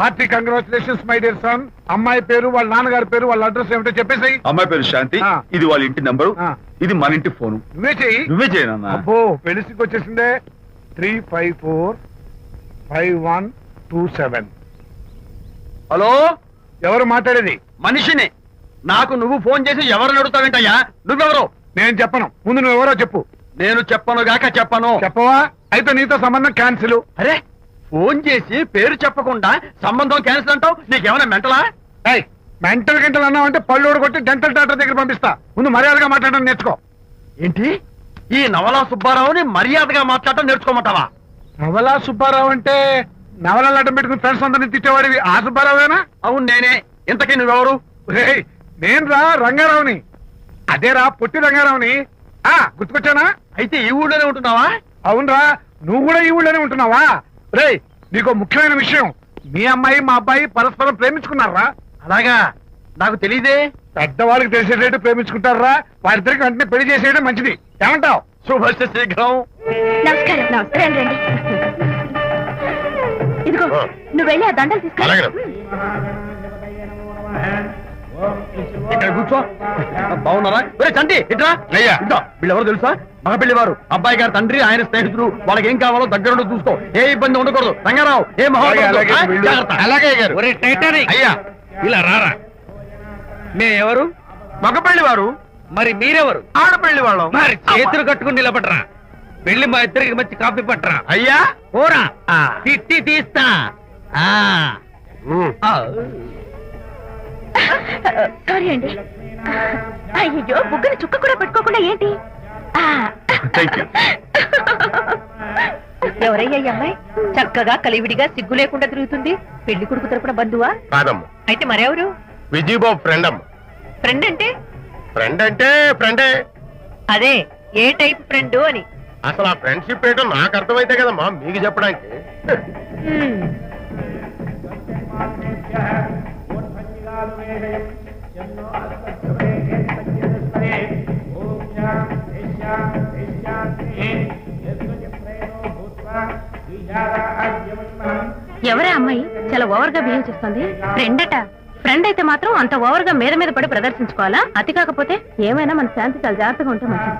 Hearty congratulations my dear son. అమ్మాయి పేరు వాళ్ళ నాన్నగారి పేరు వాళ్ళ అడ్రస్ ఏమిటో చెప్పేసి అమ్మాయి పేరు శాంతి ఆ. ఇది వాళ్ళ ఇంటి నంబరు ఆ. ఇది మన ఇంటి ఫోను. నువ్వే చెయ్యి. నువ్వే చేయనన్నా అబ్బో పెళ్ళికి వచ్చేసిందే. Three five four five one two seven. Hello? ఎవరు మాట్లాడేది? మనిషిని. నాకు నువ్వు ఫోన్ చేసి ఎవరు అడుగుతావేంటయ్యా? నువ్వెవరు? నేను చెప్పను. ముందు నువ్వు ఎవరో చెప్పు. నేను చెప్పను గాక చెప్పను. చెప్పవా? అయితే నీతో సంబంధం క్యాన్సిల్. అరే ఫోన్ చేసి పేరు చెప్పకుండా సంబంధం క్యాన్సిల్ అంటావు? నీకేమైనా మెంటలా? మెంటల్ గంటలు అన్నావు అంటే పళ్ళు కొట్టి డెంటల్ డాక్టర్ దగ్గర పంపిస్తా. ముందు మర్యాదగా మాట్లాడడం నేర్చుకో. ఏంటి? ఈ నవలా సుబ్బారావుని మర్యాదగా మాట్లాడటం నేర్చుకోమంటావా? నవలా సుబ్బారావు అంటే నవలాలు అడ్డం పెట్టుకుని ఫ్రెండ్స్ అందరిని తిట్టేవాడివి. ఆ సుబ్బారావేనా? అవును నేనే. ఇంతకీ నువ్వెవరు? నేను రా రంగారావుని. అదేరా పొట్టి రంగారావుని. ఆ గుర్తుకొచ్చానా? అయితే ఈ ఊళ్ళోనే ఉంటున్నావా? అవునరా నువ్వు కూడా ఈ ఊళ్ళోనే ఉంటున్నావా? రేయ్ నీకు ముఖ్యమైన విషయం. మీ అమ్మాయి మా అబ్బాయి పరస్పరం ప్రేమించుకున్నారా? అలాగా. నాకు తెలీదే. పెద్దవాళ్ళకి తెలిసేటట్టు ప్రేమించుకుంటారా? వారిద్దరికి వెంటనే పెళ్ళి చేసేయడం మంచిది. ఏమంటావ్? శుభస్య శీఘ్రం నమస్కారం నమస్కారం. రండి ఇదిగో నువ్వు వెళ్ళి ఆ దండలు తీసుకో ఇక్కడ కూర్చో. బాగున్నారా? ఒరే చంటి ఇట్రా. అయ్యా. ఇద్దా వీళ్ళెవరు తెలుసా? మగ పెళ్ళివారు అబ్బాయి గారి తండ్రి ఆయన స్నేహితుడు వాళ్ళకి ఏం కావాలో దగ్గరుండి చూసుకో. ఏ ఇబ్బంది ఉండకూడదు. రంగారావు ఏ టైటానిక్ అయ్యా. ఇలా రారా? మే ఎవరు మగ పెళ్ళివారు మరి మీరెవరు? ఆడపెళ్ళి వాళ్ళం మరి చేతులు కట్టుకుని నిలబడరా. వెళ్ళి మా ఇద్దరికి మంచి కాఫీ పట్టరా. అయ్యా. పోరా. ఆ. తిట్టి తీస్తా. ఆ. ఆ. సారీ అండి. అయ్యో బుగ్గని చుక్క కూడా పెట్టుకోకుండా ఏంటి. ఎవరయ్యా ఈ అమ్మాయి? చక్కగా కలివిడిగా సిగ్గు లేకుండా తిరుగుతుంది. పెళ్ళి కొడుకు తరపున బంధువా? కాదమ్మా. అయితే మరెవరు? విజయబాబు ఫ్రెండ్ అమ్మ. ఫ్రెండ్ అంటే? ఫ్రెండ్ అంటే ఫ్రెండే అదే ఏ టైప్ ఫ్రెండ్ అని. అసలు ఆ ఫ్రెండ్షిప్ ఏంటో నాకు అర్థమైతే కదమ్మా మీకు చెప్పడానికి. ఎవరే అమ్మాయి? చాలా ఓవర్గా బిహేవ్ చేస్తుంది. ఫ్రెండ్ అట. ఫ్రెండ్ అయితే మాత్రం అంత ఓవర్గా మీద మీద పడి ప్రదర్శించుకోవాలా? అతి కాకపోతే ఏమైనా మన శాంతి చాలా జాగ్రత్తగా ఉంటే మంచిది.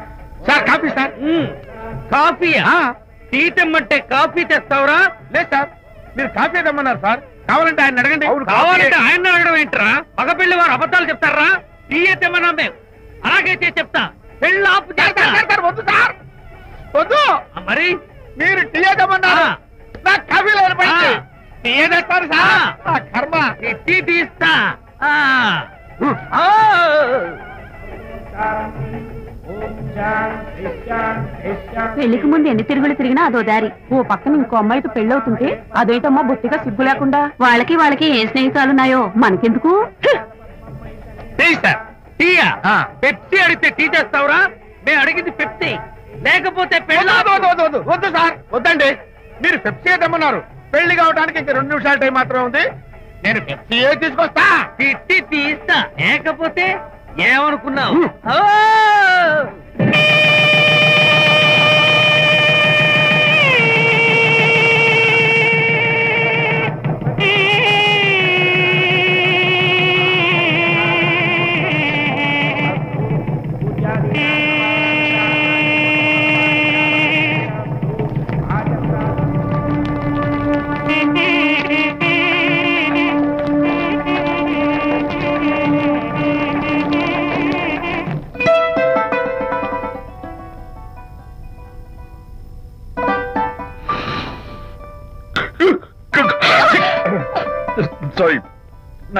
Sir coffee sir. టీ తెమ్మంటే కాఫీ తెస్తావురా? లేదు సార్. మీరు కాఫీ తెమ్మన్నారు సార్. కావాలంటే ఆయన అడగండి. కావాలంటే ఆయన అడగడం ఏంట్రా? మగ పెళ్ళి వారు అబద్ధాలు చెప్తారా? టీ తెమ్మన్నా మేము. అలాగైతే చెప్తా. పెళ్ళి ఆపు చేస్తా. వద్దు సార్. వద్దు. మరి? మీరు టీ. నాకు కాఫీ లేదు ఆ. టీ తెస్తారు సార్. కర్మ. టీ తీస్తా. పెళ్ళికి ముందు ఎన్ని తిరుగులు తిరిగినా అదో దారి. ఓ పక్కన ఇంకో అమ్మాయితో పెళ్ళవుతుంటే అదేంటమ్మా బొత్తిగా సిగ్గు లేకుండా. వాళ్ళకి వాళ్ళకి ఏ స్నేహితాలున్నాయో మనకెందుకు? పెప్సీ అడిగితే టీ చేస్తావురా? మేము అడిగింది పెప్సీ. లేకపోతే పెళ్ళి వద్దు, సార్. వద్దండి. మీరు పెప్సీ తెమ్మన్నారు? పెళ్ళి కావడానికి ఇంక రెండు నిమిషాల టైం మాత్రం ఉంది. నేను పెప్సీ తీసుకొస్తా. తిట్టి తీస్తా. లేకపోతే ఏమనుకున్నావు?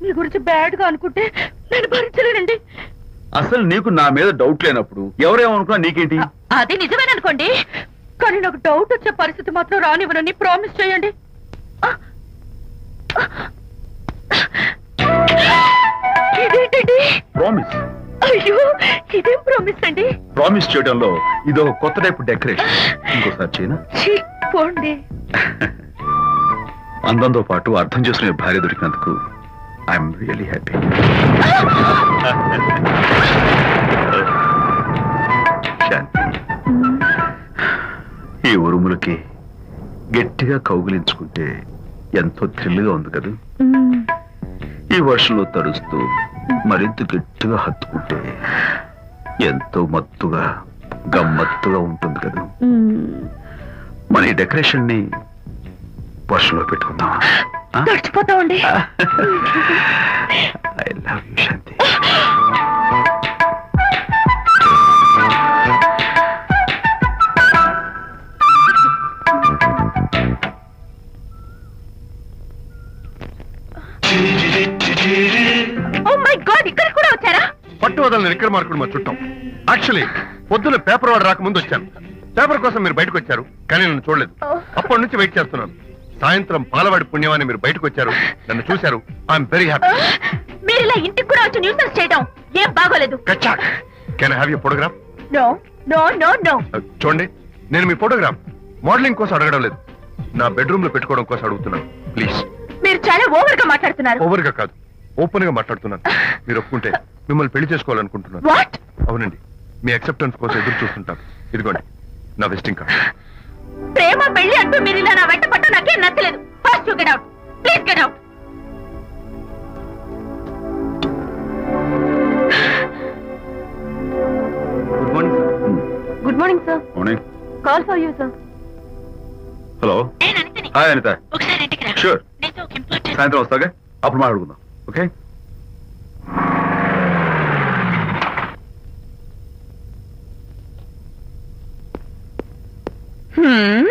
మీ గురించి బ్యాడ్గా అనుకుంటే నేను భరించలేనండి. అసలు నీకు నా మీద డౌట్ లేనప్పుడు ఎవరేమనుకున్నా నీకేంటి? అది నిజమేననుకోండి కానీ నాకు డౌట్ వచ్చే పరిస్థితి మాత్రం రానివ్వనని ప్రామిస్ చేయండి! ఇదేంటండి? ప్రామిస్ అయ్యో ఇదేం ప్రామిస్ అండి? ప్రామిస్ చేయడంలో ఇది ఒక కొత్త టైప్ డెకరేషన్ ఇంకోసారి చేయనా? ఛీ, పోండి. అందంతో పాటు అర్థం చేసుకునే భార్య దొరికినందుకు ఐఎమ్ రియలీ హ్యాపీ ఈ ఉరుములకి గట్టిగా కౌగిలించుకుంటే ఎంతో థ్రిల్గా ఉంది కదా? ఈ వర్షంలో తడుస్తూ మరింత గట్టిగా హత్తుకుంటే ఎంతో మత్తుగా గమ్మత్తుగా ఉంటుంది కదా? మన ఈ డెకరేషన్ని వర్షంలో పెట్టుకుందామా? తడిచిపోతామండి I love you Shanti oh my God ఇక్కడ కూడా వచ్చారా? పట్టు వదలని మార్కుడు మా చుట్టాం. యాక్చువల్లీ పొద్దున పేపర్ వాడు రాకముందు వచ్చాను. పేపర్ కోసం మీరు బయటకు వచ్చారు కానీ నన్ను చూడలేదు. అప్పటి నుంచి వెయిట్ చేస్తున్నాను. సాయంత్రం పాలవాడి పుణ్యమాన్ని మీరు బయటకు వచ్చారు నన్ను చూశారు. ఐఎమ్ వెరీ హ్యాపీ మీరు ఇలా ఇంటికి కూడా వచ్చి న్యూసెన్స్ చేయడం ఏం బాగోలేదు. Can have you photograph no no no no చూడండి నేను మీ ఫోటోగ్రాఫ్ మోడలింగ్ కోసం అడగడం లేదు. నా బెడ్రూమ్లో పెట్టుకోవడం కోసం అడుగుతున్నాను. ప్లీజ్ మీరు చాలా ఓవర్గా మాట్లాడుతున్నారు. ఓవర్గా కాదు. ఓపెన్గా మాట్లాడుతున్నాను. మీరు ఒప్పుకుంటే మిమ్మల్ని పెళ్ళి చేసుకోవాలనుకుంటున్నాను. అవునండి. మీ అక్సెప్టెన్స్ కోసం ఎదురు చూస్తుంటాను. ఇదిగోండి. నా విజిటింగ్ కార్డ్ ప్రేమ పెళ్ళి అంటూ మీరు ఇలా నా వెంట పట్ట నాకేం నచ్చలేదు. First get out please get out good morning good morning sir morning call for you sir hello hi Anita ఒకసారి ఇంటికి రా. షూర్ నీతో ఒక ఇంపార్టెంట్ సాయంత్రం వస్తాగా అప్పుడు మాట్లాడుకుందాం. Okay Hmm.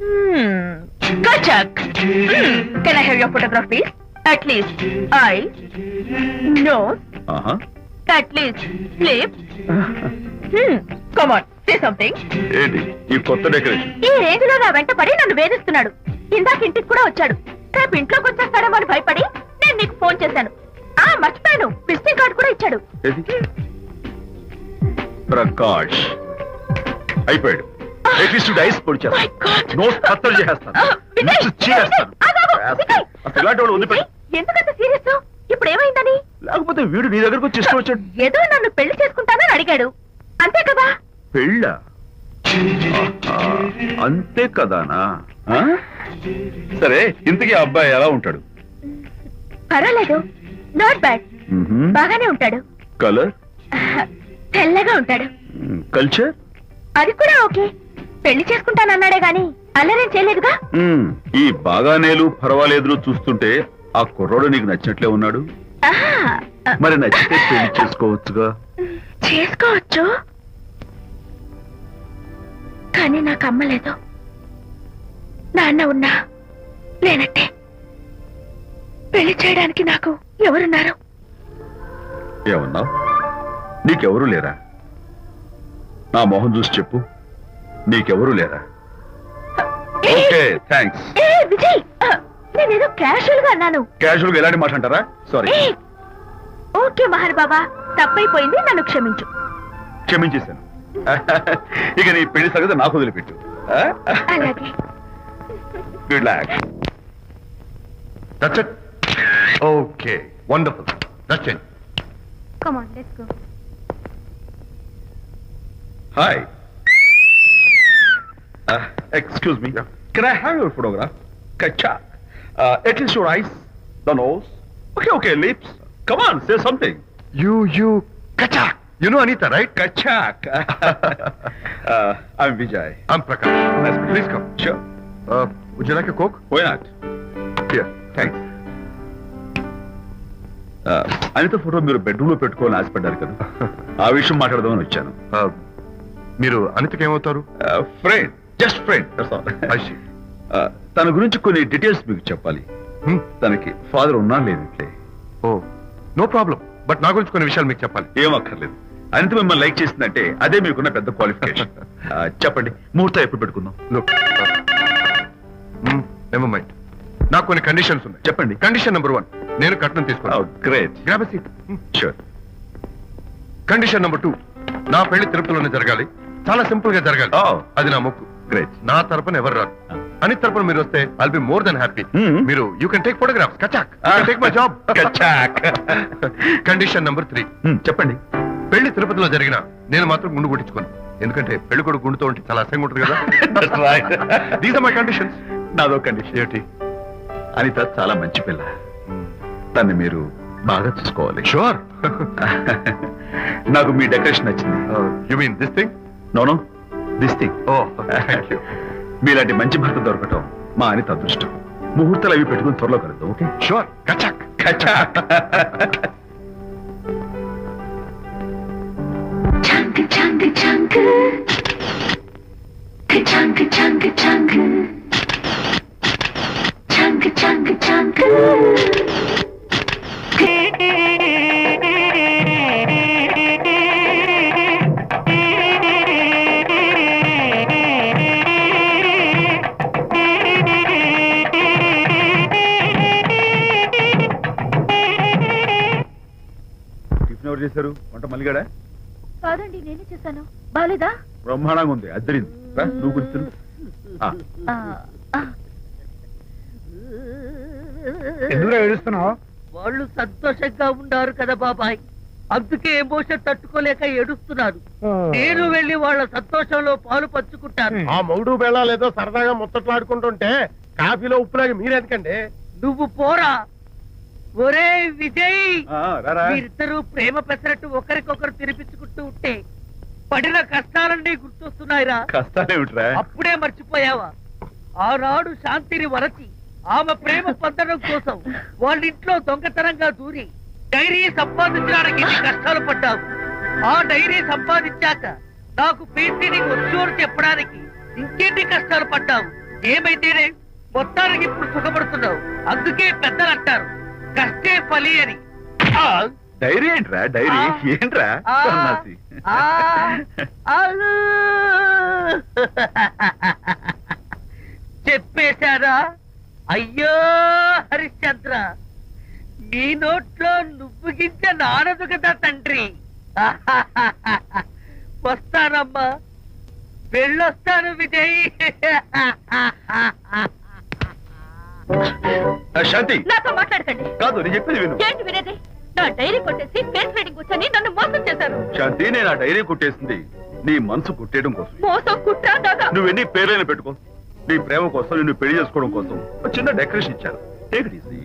Hmm. Kachak. Hmm. Can I have your photograph, please? At least eyes, nose, ఆహా at least lips. Hmm. Come on, say something. ఏంటి? ఈ కొత్త డెకరేషన్. ఈ రేంజ్లో నా వెంట పడి నన్ను వేధిస్తున్నాడు. ఇందాక ఇంటికి కూడా వచ్చాడు. రేపు ఇంట్లోకి వచ్చేస్తాడేమో అని భయపడి నేను నీకు ఫోన్ చేశాను. ఆ మర్చిపోయాను. విజిటింగ్ కార్డు కూడా ఇచ్చాడు. ఏది ప్రకాష్. అయిపోయాడు. అట్లీస్ట్ డైస్ పొడి My God. నోట్ కత్తలు చేసేస్తాను. ఇలాంటి వాళ్ళు విజయ్, ఎందుకంత సీరియస్? ఇప్పుడు ఏమైందని? లేకపోతే వీడు నీ దగ్గరకు వచ్చి ఇష్టం వచ్చాడు. ఏదో నన్ను పెళ్ళి చేసుకుంటానని అడిగాడు. అంతే కదా? పెళ్ళ? అంతే కదానా? సరే ఇంతకీ అబ్బాయి ఎలా ఉంటాడు? పర్వాలేదు. నాట్ బ్యాడ్ బాగానే ఉంటాడు. కలర్ తెల్లగా ఉంటాడు. కల్చర్ అది కూడా ఓకే. పెళ్ళి చేసుకుంటానన్నాడే గాని అల్లరేం చేయలేదుగా? ఈ బాగానేలు పర్వాలేదులు చూస్తుంటే ఆ కుర్రోడు నీకు నచ్చినట్లే ఉన్నాడు. ఆహా, ఆ, మరి నచ్చితే పెళ్ళి చేసుకోవచ్చుగా? చేసుకోవచ్చు. కానీ నాకు అమ్మలేదు. నాన్న ఉన్నా లేనట్టే. పెళ్ళి చేయడానికి నాకు ఎవరున్నారు? ఏమన్నావు నీకెవరూ లేరా? నా మొహం చూసి చెప్పు. నీకెవరూ లేరా? ఓకే థ్యాంక్స్ ఏ విజయ్ ఆ, నేనేదో క్యాషువల్గా అన్నాను. క్యాజువల్గా ఎలాంటి మాట అంటారా? సారీ ఏ, ఓకే మహర్ బాబా తప్పైపోయింది నన్ను క్షమించు. క్షమించేశాను. ఇక నీ పెళ్ళి సంగతి నాకు వదిలిపెట్టు. అలాగే. Good luck that's it okay wonderful that's it on, let's go. Hi excuse me can I have your photograph kachcha at least your eyes the nose okay okay lips come on say something you you కచా you know Anitha right కచ్చాక్ I'm Vijay Prakash Nice meeting you. Please come sure would you like a coke why not here thanks ఆ, Anita photo మీరు బెడ్రూమ్లో పెట్టుకోవాలని ఆశపడ్డారు కదా. ఆ విషయం మాట్లాడదామని వచ్చాను. ఆ, మీరు అనితకి ఏమవుతారు ఫ్రెండ్ జస్ట్ ఫ్రెండ్ see. తన గురించి కొన్ని డీటెయిల్స్ మీకు చెప్పాలి. Hmm. తనకి ఫాదర్ ఉన్నా లేదంటే. ఓ నో ప్రాబ్లం బట్ నా గురించి కొన్ని విషయాలు మీకు చెప్పాలి. ఏం అక్కర్లేదు. అనిత మిమ్మల్ని లైక్ చేసిందంటే అదే మీకున్న పెద్ద క్వాలిఫికేషన్ చెప్పండి. ముహూర్తం ఎప్పుడు పెట్టుకుందాం? లుక్ నెవర్ మైండ్ నాకు కొన్ని కండిషన్స్ ఉన్నాయి. చెప్పండి. కండిషన్ నెంబర్ వన్ నేను కట్నం తీసుకున్నాను కండిషన్ నెంబర్ టూ నా పెళ్ళి తిరుపతిలోనే జరగాలి. చాలా సింపుల్గా జరగాలి. Oh. అది నా మొక్కు. గ్రేట్ నా తరపున ఎవరు రారు? అని తరపున మీరు వస్తే I'll be more then happy Hmm. మీరు you can take photographs కచాక్ take my job condition number three చెప్పండి. పెళ్ళి తిరుపతిలో జరిగిన నేను మాత్రం గుండు కొట్టించుకోను. ఎందుకంటే పెళ్ళి కొడుకు గుండుతో ఉంటే చాలా అసహ్యంగా ఉంటుంది కదా. దీస్ ఆర్ మై కండిషన్స్ నాదో కండిషన్ ఏంటి అనిత చాలా మంచి పిల్ల. తన్ని మీరు బాగా చూసుకోవాలి. షూర్ నాకు మీ డెకరేషన్ నచ్చింది. You mean this thing no no this thing oh thank you మీలాంటి మంచి భర్త దొరకటం మా అనిత అదృష్టం. ముహూర్తాలు అవి పెట్టుకుని త్వరలో కలుద్దాం ఓకే? షూర్ కచాక్ Chunk, chunk, chunk. Chunk, chunk, chunk. Chunk, కాదండి నేనే చేశాను. బాలేదా? బ్రహ్మాండంగా ఉంది అద్దరింది. రా, నువ్వు ఎందుకు ఏడుస్తున్నావు? వాళ్ళు సంతోషంగా ఉన్నారు కదా బాబాయ్. అందుకే ఎమోషన్ తట్టుకోలేక ఏడుస్తున్నారు. నేను వెళ్ళి వాళ్ళ సంతోషంలో పాలు పంచుకుంటాను. ఆ మౌడు బెళ్ళాలు ఏదో సరదాగా ముచ్చట్లాడుకుంటుంటే కాఫీలో ఉప్పులాగా మీరెందుకండి? నువ్వు పోరా. ఒరే విజయ్! మీరిద్దరూ ప్రేమ పెసరట్టు ఒకరికొకరు తినిపించుకుంటూ ఉంటే పడిన కష్టాలన్నీ గుర్తొస్తున్నాయిరా. కష్టాలేమిట్రా? అప్పుడే మర్చిపోయావా? ఆనాడు శాంతిని వరచి ఆమె ప్రేమ పొందడం కోసం వాళ్ళింట్లో దొంగతనంగా దూరి డైరీ సంపాదించడానికి కష్టాలు పడ్డావు. ఆ డైరీ సంపాదించాక నాకు పెయింటింగ్ వచ్చోరు చెప్పడానికి ఇంకెన్ని కష్టాలు పడ్డావు. ఏమైతేనే మొత్తానికి ఇప్పుడు సుఖపడుతున్నావు. అందుకే పెద్దలు అంటారు కష్టే ఫలి అని. డైరీ ఏంట్రా డైరీ. ఏంట్రా? సన్నాసి. చెప్పేశారా? అయ్యో హరిశ్చంద్ర. నీ నోట్లో నువ్వు గింజ నానదు కదా తండ్రి. వస్తానమ్మా. వెళ్ళొస్తాను విజయ్. శాంతి. నాతో మాట్లాడకండి. కాదు నేను చెప్పేది విను. ఏంటి వినేది? నా డైరీ కొట్టేసి ఫేస్ రీడింగ్ వచ్చని నన్ను మోసం చేశారు. శాంతి నేను ఆ డైరీ కొట్టేసింది నీ మనసు కొట్టేయడం కోసం. మోసం కుట్ర దాగా నువ్వు ఎన్ని పేర్లైనా పెట్టుకో. నీ ప్రేమ కోసం నిన్ను పెళ్ళి చేసుకోవడం కోసం ఒక చిన్న డెకరేషన్ ఇచ్చాను టేక్ ఇట్ ఈజీ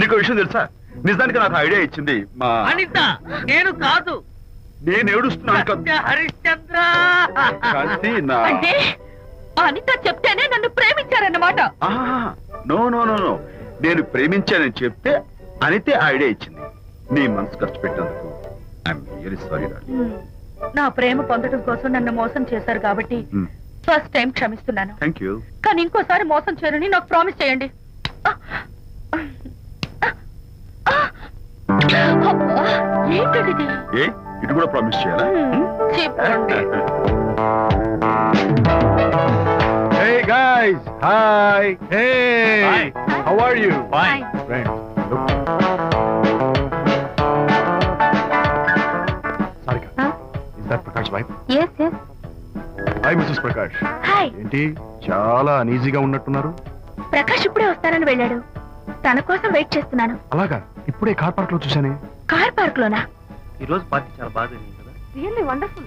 నీకు విషయం తెలుసా? నిజానికి నాకు ఐడియా ఇచ్చింది మా అనిత నేను కాదు. నేను ఏడుస్తున్నాను. హరిశ్చంద్ర నా అనిత చెప్తేనే నన్ను ప్రేమించారన్నమాట. No no no no. నేను ప్రేమించానని చెప్తే అనితే ఐడియా ఇచ్చింది. నీ మనసు ఖర్చు పెట్టినందుకు సారీ నా ప్రేమ పొందడం కోసం నన్ను మోసం చేశారు కాబట్టి ఫస్ట్ టైం క్షమిస్తున్నాను. థ్యాంక్ యూ కానీ ఇంకోసారి మోసం చేయరని నాకు ప్రామిస్ చేయండి. ఏంటండి ఇది? ఏ? ఇటు కూడా ప్రామిస్ చేయాలా? చెప్పండి. guys, hi. Hey, Hi. how are you? Fine. Friends, look. Sarika, Huh? is that Prakash wife? Hi, Mrs. Prakash. Hi ఏంటి చాలా అనీజీగా ఉన్నట్టున్నారు ప్రకాష్ ఇప్పుడే వస్తానని వెళ్ళాడు తన కోసం వెయిట్ చేస్తున్నాను అలాగా ఇప్పుడే కార్ పార్క్లో చూసానే కార్ పార్క్ లోనా ఈ రోజు పార్టీ చాలా బాగా జరిగింది కదా really wonderful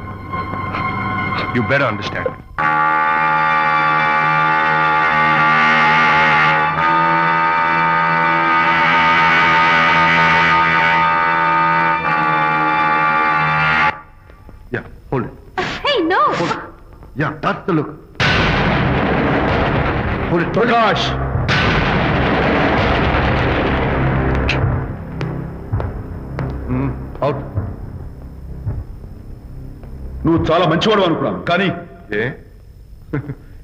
You better understand me. Yeah, hold it. Hey, no! Hold it. Yeah, that's the look. Hold it. Prakash! నువ్వు చాలా మంచివాడు అనుకున్నాను. కానీ ఏ?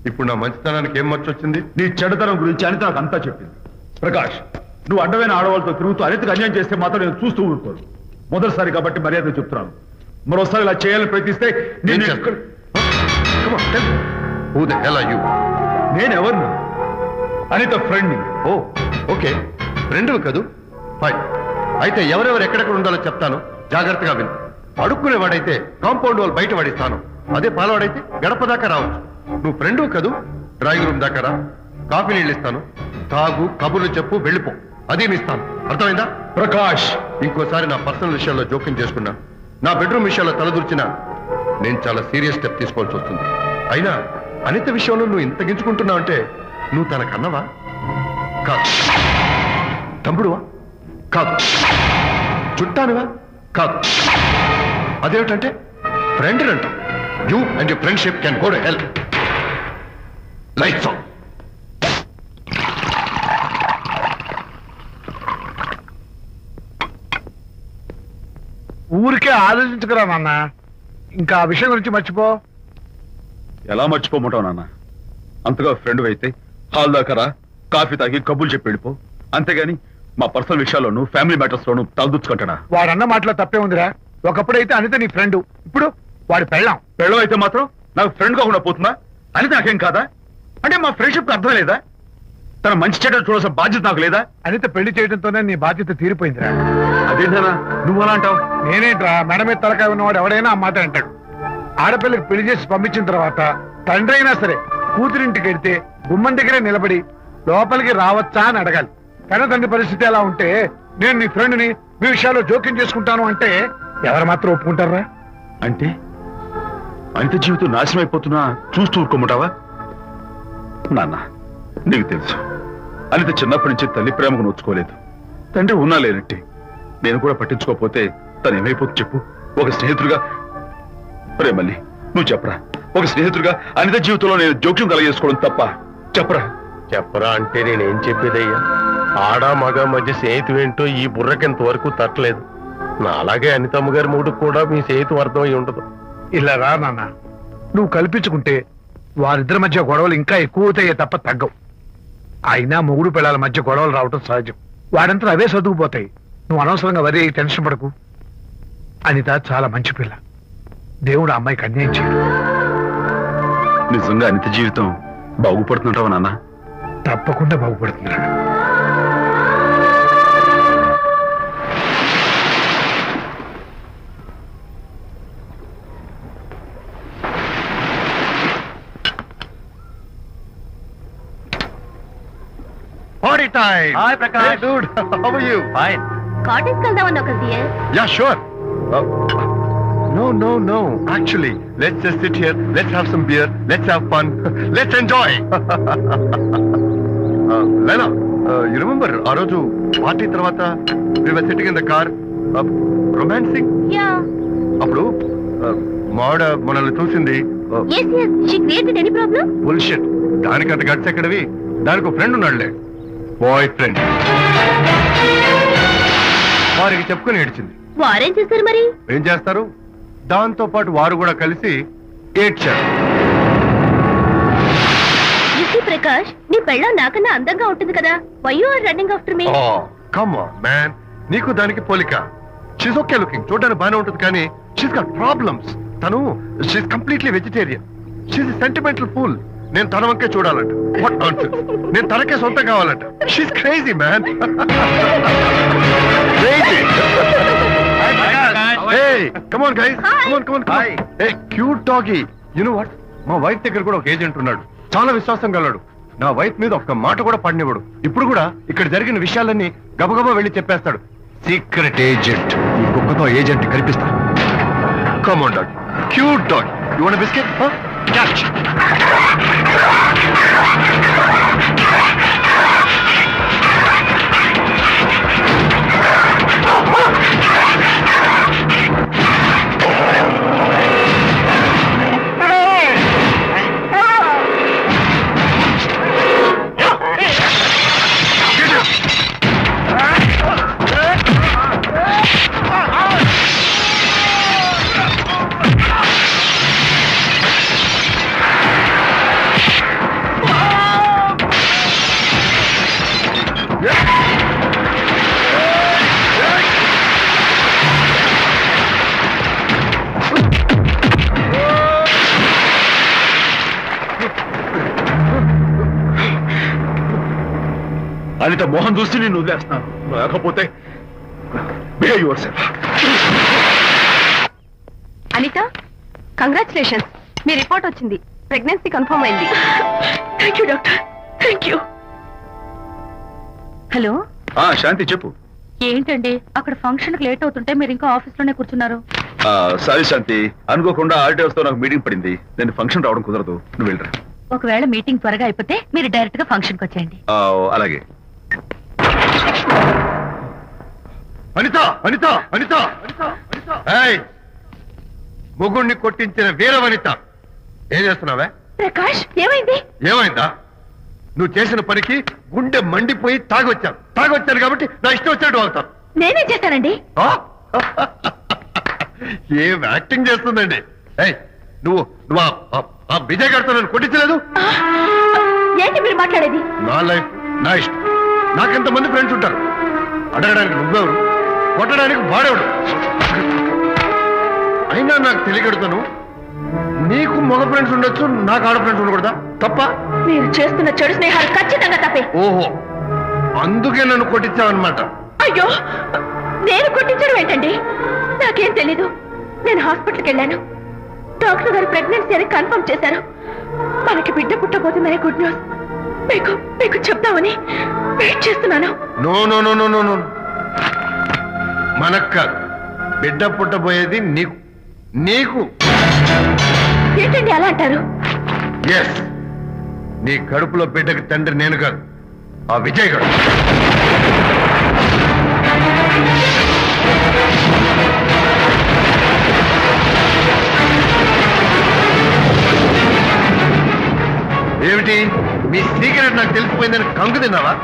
ఇప్పుడు నా మంచితనానికి ఏం మర్చి వచ్చింది నీ చెడుతనం గురించి అనిత నాకు అంతా చెప్పింది. ప్రకాష్ నువ్వు అడ్డమైన ఆడవాళ్ళతో తిరుగుతూ అనితకు అన్యాయం చేస్తే మాత్రం నేను చూస్తూ ఊరుకోను మొదటిసారి కాబట్టి మర్యాద చెప్తున్నాను. మరోసారి ఇలా చేయాలని ప్రయత్నిస్తే నేను చేస్తాను Come on, tell me. Who the hell are you? నేను ఎవరిని? Anita friend oh okay. రెండు కదూ? ఫైన్ అయితే ఎవరెవరు ఎక్కడెక్కడ ఉండాలో చెప్తాను. జాగ్రత్తగా విను. అడుక్కునేవాడైతే కాంపౌండ్ వాళ్ళు బయట పడిస్తాను. అదే పాలవాడైతే గడప దాకా రావచ్చు. నువ్వు ఫ్రెండు కదూ? డ్రాయింగ్ రూమ్ దాకా రా. కాఫీ నీళ్ళు ఇస్తాను. తాగు కబుర్లు చెప్పు వెళ్ళిపో. అదేమి ఇస్తాను అర్థమైందా? ప్రకాష్! ఇంకోసారి నా పర్సనల్ విషయాల్లో జోక్యం చేసుకున్నా. నా బెడ్రూమ్ విషయాల్లో తలదూర్చినా నేను చాలా సీరియస్ స్టెప్ తీసుకోవాల్సి వస్తుంది. అయినా అనిత విషయంలో నువ్వు ఇంత గించుకుంటున్నావు అంటే నువ్వు తనకన్నవా కాదు. తమ్ముడువా? కాదు. చుట్టానువా? కాదు. అదేమిటంటే ఫ్రెండ్ అంటాం you and you friendship can go to hell lights on ఊరికే ఆలోచించుకురా నాన్న. ఇంకా ఆ విషయం గురించి మర్చిపో. ఎలా మర్చిపోమంటావు నాన్న? అంతగా ఫ్రెండ్ అయితే హాల్ దాకా రా కాఫీ తాగి కబుర్లు చెప్పి వెళ్ళిపో. అంతేగాని మా పర్సనల్ విషయాల్లోనూ ఫ్యామిలీ మ్యాటర్స్ లోను తలదూర్చుకుంటానా? వాడన్న మాటలో తప్పే ఉందిరా. ఒకప్పుడైతే అనిత నీ ఫ్రెండ్ ఇప్పుడు వాడి పెళ్ళాం. పెళ్ళం అయితే మాత్రం నాకు ఫ్రెండ్ కాకుండా పోతుందా? అని నాకేం కాదా? అంటే మా ఫ్రెండ్షిప్ అర్థం లేదా? తన మంచి చెడ్డ చూడాల్సిన బాధ్యత నాకు లేదా? అనిత పెళ్ళి చేయడంతోనే నీ బాధ్యత తీరిపోయిందిరా. అదేంటనా నువ్వు అలా అంటావు? నేనేంట్రా మెడ మీద తలకాయ ఉన్నవాడు ఎవడైనా ఆ మాట అంటాడు. ఆడపిల్లకి పెళ్ళి చేసి పంపించిన తర్వాత తండ్రి అయినా సరే కూతురింటికి వెడితే గుమ్మం దగ్గరే నిలబడి లోపలికి రావచ్చా అని అడగాలి. కన్న తండ్రి పరిస్థితి ఎలా ఉంటే నేను నీ ఫ్రెండ్ని మీ విషయాల్లో జోక్యం చేసుకుంటాను అంటే ఎవరు మాత్రం ఒప్పుకుంటారా? అంటే? అనిత జీవితం నాశనం అయిపోతున్నా చూస్తూ ఊరుకోమంటావా? నాన్న నీకు తెలుసు. అనిత చిన్నప్పటి నుంచి తల్లి ప్రేమకు నోచుకోలేదు. తండ్రి ఉన్నా లేనట్టే. నేను కూడా పట్టించుకోకపోతే తను ఏమైపోతుంది చెప్పు. ఒక స్నేహితుడిగా ప్రేమల్ని నువ్వు చెప్పరా? ఒక స్నేహితుడిగా అనిత జీవితంలో నేను జోక్యం కలగజేసుకోవడం తప్ప చెప్పరా? చెప్పరా అంటే నేనేం చెప్పేదయ్యా? ఆడ మగ మధ్య స్నేహితు ఏంటో ఈ బుర్రకింత వరకు తట్టలేదు. నా అలాగే అనితమ్మ గారి మూడు కూడా మీ స్నేహితు అర్థమై ఉండదు. ఇలా రా నాన్న. నువ్వు కల్పించుకుంటే వారిద్దరి మధ్య గొడవలు ఇంకా ఎక్కువ అవుతాయే తప్ప తగ్గవు. అయినా మొగుడు పిల్లల మధ్య గొడవలు రావటం సహజం. వాడంతా అవే సర్దుకుపోతాయి. నువ్వు అనవసరంగా వరి అయ్యి టెన్షన్ పడకు. అనిత చాలా మంచి పిల్ల. దేవుడు అమ్మాయికి అన్యాయం చేయడు. నిజంగా అనిత జీవితం బాగుపడుతుంటావా నాన్న? తప్పకుండా బాగుపడుతున్నాడు time! Hi, Prakash. Hey, dude. How are you? Fine cottage వెళ్దామని ఒక Yeah, sure. Uh, no, no, no. Actually, let's just sit here. Let's have some beer. Let's have fun. let's enjoy. uh, Lena, uh, you remember ఆ రోజు party తర్వాత we were sitting in the car, uh, romancing? Yeah అప్పుడు uh, మావిడ మనల్ని చూసింది yes yes she created any problem bullshit దానికి అంత guts ఎక్కడవి దానికి ఫ్రెండ్ ఉన్నాడులే బాయ్ ఫ్రెండ్. వారికి చెప్పుకొని ఏడ్చింది. వారేం చేస్తారు మరి? ఏం చేస్తారు? దాంతో పాటు వారు కూడా కలిసి ఏడ్చారు. యూసీ ప్రకాష్ నీ పెళ్ళం నాకన్నా అందంగా ఉంటుంది కదా. Why you are running after me come man నీకు దానికి పోలిక. షీస్ ఓకే లుకింగ్ చూడడానికి బాగానే ఉంటుంది కానీ షీస్ గాట్ ప్రాబ్లమ్స్ తను she's completely vegetarian she's sentimental full నేను తన వంకే చూడాలంట. వాట్ నాన్సెన్స్ నేను తనకే సొంతం కావాలంట. She's crazy man crazy Hey, come on guys. Come on, come on, come on. Hey, cute doggy. You know what? మా wife దగ్గర కూడా ఒక ఏజెంట్ ఉన్నాడు. చాలా విశ్వాసం గలడు నా వైఫ్ మీద ఒక్క మాట కూడా పడినివ్వడు ఇప్పుడు కూడా ఇక్కడ జరిగిన విషయాలన్నీ గబగబా వెళ్ళి చెప్పేస్తాడు. సీక్రెట్ ఏజెంట్ ఈ కుక్కతో ఏజెంట్ కనిపిస్తా. Come on dog cute dog you want biscuit Yacht. Anita Mohan చూసి నేను వదిలేస్తున్నాను. లేకపోతే behave yourself Anita congratulations మీ రిపోర్ట్ వచ్చింది. ప్రెగ్నెన్సీ కన్ఫర్మ్ అయింది. Thank you doctor thank you hello? Shanti చెప్పు. ఏంటండి? అక్కడ ఫంక్షన్ లేట్ అవుతుంటే మీరు ఇంకా ఆఫీస్లోనే కూర్చున్నారు సారీ శాంతి. అనుకోకుండా ఆర్టీఎస్తో నాకు మీటింగ్ పడింది. నేను ఫంక్షన్ రావడం కుదరదు. నువ్వు వెళ్ళరా. ఒకవేళ మీటింగ్ త్వరగా అయిపోతే మీరు డైరెక్ట్గా ఫంక్షన్కి వచ్చేయండి అలాగే. అనిత అనిత అనిత! మొగుణ్ణి కొట్టించిన వీర వనిత ఏం చేస్తున్నావే? ప్రకాష్ ఏమైంది? ఏమైందా? నువ్వు చేసిన పనికి గుండె మండిపోయి తాగొచ్చాను. తాగొచ్చాను కాబట్టి నా ఇష్టం వచ్చినట్టు వాగుతాను నేనేం చేశానండి? ఏం యాక్టింగ్ చేస్తుందండి? ఏయ్ నువ్వు నువ్వు ఆ- విజయ్ గారితో నన్ను కొట్టించలేదు? ఏంటి మీరు మాట్లాడేది? నా లైఫ్ నా ఇష్టం. నాకెంతమంది ఫ్రెండ్స్ ఉంటారు? అడగడానికి నువ్వెవరు? కొట్టడానికి వాడేవాడు? అయినా నాకు తెలియగడుతాను. నీకు మగ ఫ్రెండ్స్ ఉండొచ్చు నాకు ఆడ ఫ్రెండ్స్ ఉండకూడదా? తప్ప? మీరు చేస్తున్న చెడు స్నేహాలు ఖచ్చితంగా తప్పే. ఓహో. అందుకే నన్ను కొట్టించావన్నమాట. అయ్యో! నేను కొట్టించడం ఏంటండి? నాకేం తెలీదు. నేను హాస్పిటల్కి వెళ్ళాను. డాక్టర్ గారు ప్రెగ్నెన్సీ అని కన్ఫర్మ్ చేశారు. మనకి బిడ్డ పుట్టబోతుందనే గుడ్ న్యూస్. మీకు మీకు చెప్తామని వెయిట్ చేస్తున్నాను. No no no no no no. మనకు కాదు. బిడ్డ పుట్టబోయేది నీకు. నీకు. ఏంటండి అలా అంటారు? ఎస్ నీ కడుపులో బిడ్డకి తండ్రి నేను కాదు. ఆ విజయ్ గారు ఏమిటి? మీ సీక్రెట్ నాకు తెలిసిపోయిందని కంగు తిన్నావా?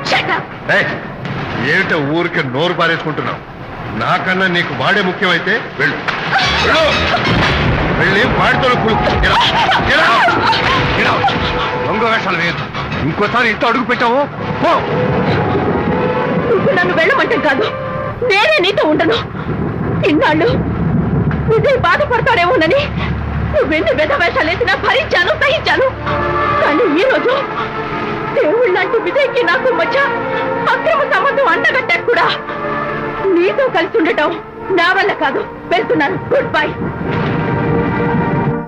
ఏమిటో ఊరికే నోరు పారేసుకుంటున్నావు. నాకన్నా నీకు వాడే ముఖ్యమైతే వెళ్ళు. వెళ్ళు. వాడితో. దొంగ వేషాలు వేయద్దు. ఇంకోసారి ఇంట్లో అడుగు పెట్టావు? నువ్వు నన్ను వెళ్ళమంటాం కాదు. నేనే నీతో ఉండను. ఇన్నాళ్ళు విజయ్ బాధపడతాడేమోనని నువ్వెన్ని వేషాలు వేసినా భరించాను సహించాను. కానీ ఈ రోజు దేవుళ్ళంటూ విజయ్కి నాకు మధ్య అక్రమ సంబంధం అంటగట్టాక కూడా. నీతో కలిసి ఉండటం నా వల్ల కాదు. వెళ్తున్నాను. గుడ్ బై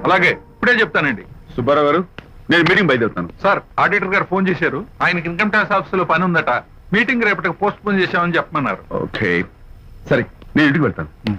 అలాగే ఇప్పుడే చెప్తానండి. సుబ్బారావు గారు నేను మీటింగ్ బయలుదేరుతాను. సార్ ఆడిటర్ గారు ఫోన్ చేశారు. ఆయనకి ఇన్కమ్ ట్యాక్స్ ఆఫీస్లో పని ఉందట. మీటింగ్ రేపటికి పోస్ట్ పోన్ చేశామని చెప్పమన్నారు. ఓకే. సరే నేను ఇంటికి వెళ్తాను.